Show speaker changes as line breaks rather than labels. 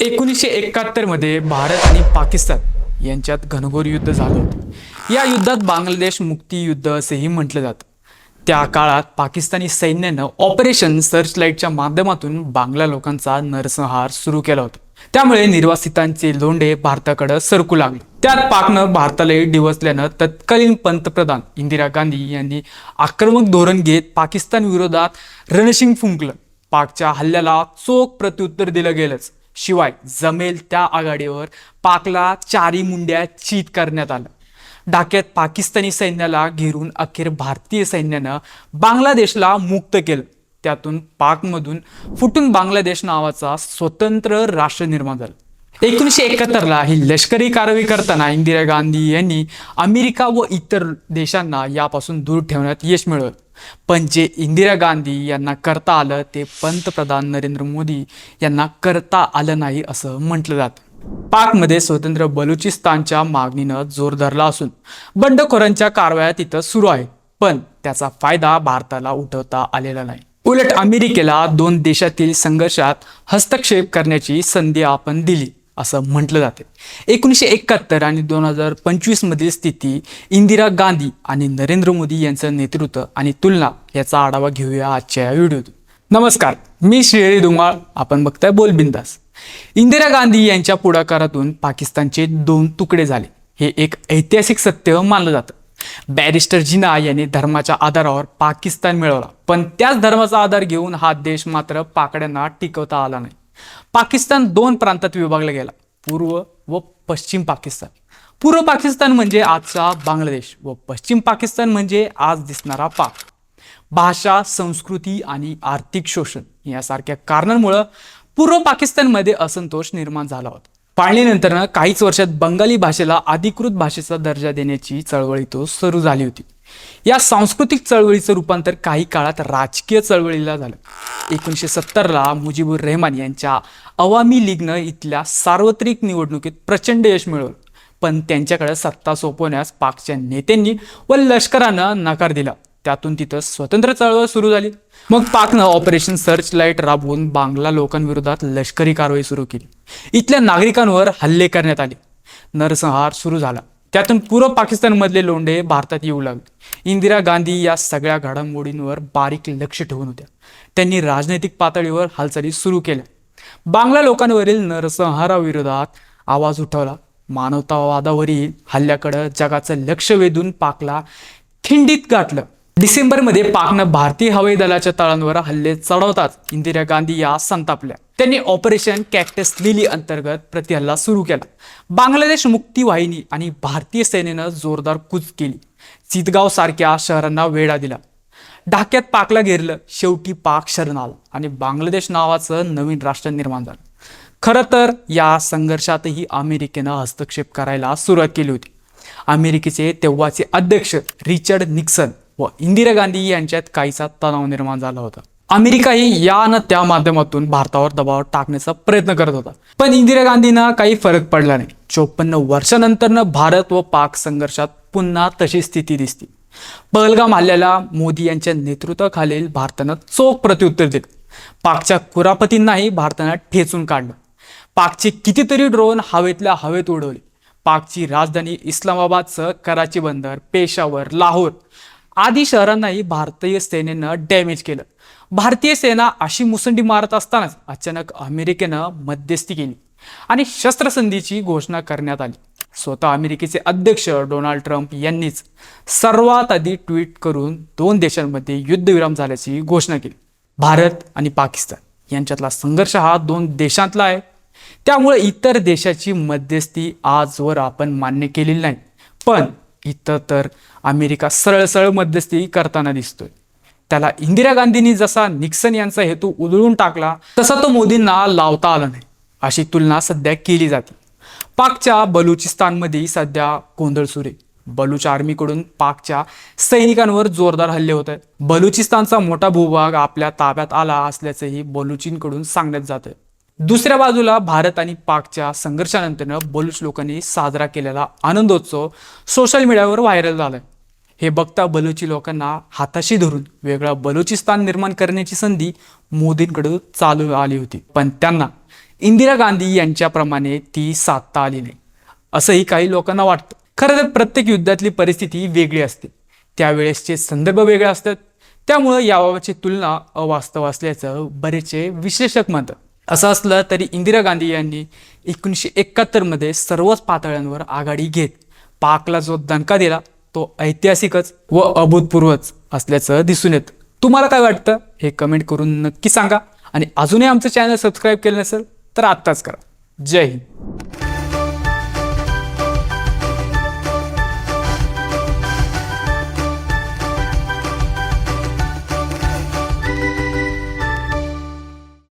एकोणीसशे एकाहत्तरमध्ये भारत आणि पाकिस्तान यांच्यात घनघोर युद्ध झालं होतं. या युद्धात बांगलादेश मुक्ती युद्ध असेही म्हटलं जातं. त्या काळात पाकिस्तानी सैन्यानं ऑपरेशन सर्चलाईटच्या माध्यमातून बांगला लोकांचा नरसंहार सुरू केला होता. त्यामुळे निर्वासितांचे लोंढे भारताकडे सरकू लागले. त्यात पाकनं भारतालाही डिवसल्यानं तत्कालीन पंतप्रधान इंदिरा गांधी यांनी आक्रमक धोरण घेत पाकिस्तान विरोधात रणशिंग फुंकलं. पाकच्या हल्ल्याला चोख प्रत्युत्तर दिलं गेलंच. शिवाय जमेल त्या आघाडीवर पाकला चारी मुंड्या चीत करण्यात आलं ढाक्यात पाकिस्तानी सैन्याला घेरून अखेर भारतीय सैन्यानं बांगलादेशला मुक्त केलं. त्यातून पाकमधून फुटून बांगलादेश नावाचा स्वतंत्र राष्ट्र निर्माण झालं. एकोणीसशे एकाहत्तरला ही लष्करी कारवाई करताना इंदिरा गांधी यांनी अमेरिका व इतर देशांना यापासून दूर ठेवण्यात यश मिळवलं. पण जे इंदिरा गांधी यांना करता आलं ते पंतप्रधान नरेंद्र मोदी यांना करता आलं नाही असं म्हटलं जातं. पाकमध्ये स्वतंत्र बलुचिस्तानच्या मागणीनं जोर धरला असून बंडखोरांच्या कारवाया तिथं सुरू आहेत पण त्याचा फायदा भारताला उठवता आलेला नाही. उलट अमेरिकेला दोन देशातील संघर्षात हस्तक्षेप करण्याची संधी आपण दिली. असं म्हटलं जाते. एकोणीसशे एकाहत्तर आणि दोन हजार पंचवीसमधील स्थिती इंदिरा गांधी आणि नरेंद्र मोदी यांचं नेतृत्व आणि तुलना याचा आढावा घेऊया आजच्या या व्हिडिओतून. नमस्कार मी श्रीहरी धुमाळ आपण बघताय बोल बिंदास. इंदिरा गांधी यांच्या पुढाकारातून पाकिस्तानचे दोन तुकडे झाले. हे एक ऐतिहासिक सत्य मानलं जातं. बॅरिस्टर जिना यांनी धर्माच्या आधारावर पाकिस्तान मिळवला. पण त्याच धर्माचा आधार घेऊन हा देश मात्र पाकड्यांना टिकवता आला नाही. पाकिस्तान दोन प्रांतात विभागला गेला. पूर्व व पश्चिम पाकिस्तान. पूर्व पाकिस्तान म्हणजे आजचा बांगलादेश व पश्चिम पाकिस्तान म्हणजे आज दिसणारा पाक. भाषा संस्कृती आणि आर्थिक शोषण यासारख्या कारणांमुळं पूर्व पाकिस्तानमध्ये असंतोष निर्माण झाला होता. पाळणीनंतरनं काहीच वर्षात बंगाली भाषेला अधिकृत भाषेचा दर्जा देण्याची चळवळी तो सुरू झाली होती. या सांस्कृतिक चळवळीचं रूपांतर काही काळात राजकीय चळवळीला झालं. एकोणीसशे सत्तरला मुजीबुर रेहमान यांच्या अवामी लीगनं इथल्या सार्वत्रिक निवडणुकीत प्रचंड यश मिळवलं. पण त्यांच्याकडे सत्ता सोपवण्यास पाकच्या नेत्यांनी व लष्करानं नकार दिला. त्यातून तिथं स्वतंत्र चळवळ सुरू झाली. मग पाकनं ऑपरेशन सर्च लाइट राबवून बांगला लोकांविरोधात लष्करी कारवाई सुरू केली. इथल्या नागरिकांवर हल्ले करण्यात आले. नरसंहार सुरू झाला. त्यातून पूर्व पाकिस्तानमधले लोंढे भारतात येऊ लागले. इंदिरा गांधी या सगळ्या घडामोडींवर बारीक लक्ष ठेवून होत्या. त्यांनी राजनैतिक पातळीवर हालचाली सुरू केल्या. बांगला लोकांवरील नरसंहाराविरोधात आवाज उठवला. मानवतावादावरील हल्ल्याकडं जगाचं लक्ष वेधून पाकला खिंडीत गाठलं. डिसेंबरमध्ये पाकनं भारतीय हवाई दलाच्या तळांवर हल्ले चढवताच इंदिरा गांधी या संतापल्या. त्यांनी ऑपरेशन कॅक्टस लिली अंतर्गत प्रतिहल्ला सुरू केला. बांगलादेश मुक्ती वाहिनी आणि भारतीय सेनेनं जोरदार कूच केली. चितगाव सारख्या शहरांना वेढा दिला. ढाक्यात पाकला घेरलं शेवटी पाक शरण आला आणि बांगलादेश नावाचं नवीन राष्ट्र निर्माण झालं. खरं तर या संघर्षातही अमेरिकेनं हस्तक्षेप करायला सुरुवात केली होती. अमेरिकेचे तेव्हाचे अध्यक्ष रिचर्ड निक्सन व इंदिरा गांधी यांच्यात काहीसा तणाव निर्माण झाला होता. अमेरिकाही या न त्या माध्यमातून भारतावर दबाव टाकण्याचा प्रयत्न करत होता. पण इंदिरा गांधींना काही फरक पडला नाही. चोपन्न वर्षानंतरनं भारत व पाक संघर्षात पुन्हा तशी स्थिती दिसते पहलगाम हल्ल्याला मोदी यांच्या नेतृत्वाखालील भारतानं चोख प्रत्युत्तर दिलं. पाकच्या कुरापतींनाही भारतानं ठेचून काढलं. पाकचे कितीतरी ड्रोन हवेतल्या हवेत उडवले. पाकची राजधानी इस्लामाबादसह कराची बंदर पेशावर लाहोर आदी शहरांनाही भारतीय सेनेनं डॅमेज केलं. भारतीय सेना अशी मुसंडी मारत असतानाच अचानक अमेरिकेनं मध्यस्थी केली आणि शस्त्रसंधीची घोषणा करण्यात आली. स्वतः अमेरिकेचे अध्यक्ष डोनाल्ड ट्रम्प यांनीच सर्वात आधी ट्विट करून दोन देशांमध्ये युद्धविराम झाल्याची घोषणा केली. भारत आणि पाकिस्तान यांच्यातला संघर्ष हा दोन देशांतला आहे. त्यामुळे इतर देशाची मध्यस्थी आजवर आपण मान्य केलेली नाही. पण इथं तर अमेरिका सरळ सरळ मध्यस्थी करताना दिसतोय. त्याला इंदिरा गांधींनी जसा निक्सन यांचा हेतू उधळून टाकला तसा तो मोदींना लावता आला नाही. अशी तुलना सध्या केली जाते. पाकच्या बलुचिस्तानमध्ये सध्या गोंधळ सुरे बलुच बलूच आर्मीकडून पाकच्या सैनिकांवर जोरदार हल्ले होत आहेत. बलुचिस्तानचा मोठा भूभाग आपल्या ताब्यात आला असल्याचंही बलुचींकडून सांगण्यात जातं दुसऱ्या बाजूला भारत आणि पाकच्या संघर्षानंतर बलूच लोकांनी साजरा केलेला आनंदोत्सव सोशल मीडियावर व्हायरल झाला हे बघता बलुची लोकांना हाताशी धरून वेगळा बलुचिस्तान निर्माण करण्याची संधी मोदींकडून चालू आली होती. पण त्यांना इंदिरा गांधी यांच्याप्रमाणे ती साधता आली नाही. असंही काही लोकांना वाटतं. खरं तर प्रत्येक युद्धातली परिस्थिती वेगळी असते. त्यावेळेसचे संदर्भ वेगळे असतात. त्यामुळं याबाबतची तुलना अवास्तव असल्याचं बरेचसे विश्लेषक म्हणतात. असं असलं तरी इंदिरा गांधी यांनी एकोणीसशे एकाहत्तरमध्ये सर्वच पातळ्यांवर आघाडी घेत पाकला जो दणका दिला तो ऐतिहासिकच व अभूतपूर्वच असल्याचं दिसून येतं. तुम्हाला काय वाटतं? हे कमेंट करून नक्की सांगा. आणि अजूनही आमचं चॅनल सबस्क्राईब केलं नसेल तर आत्ताच करा. जय हिंद.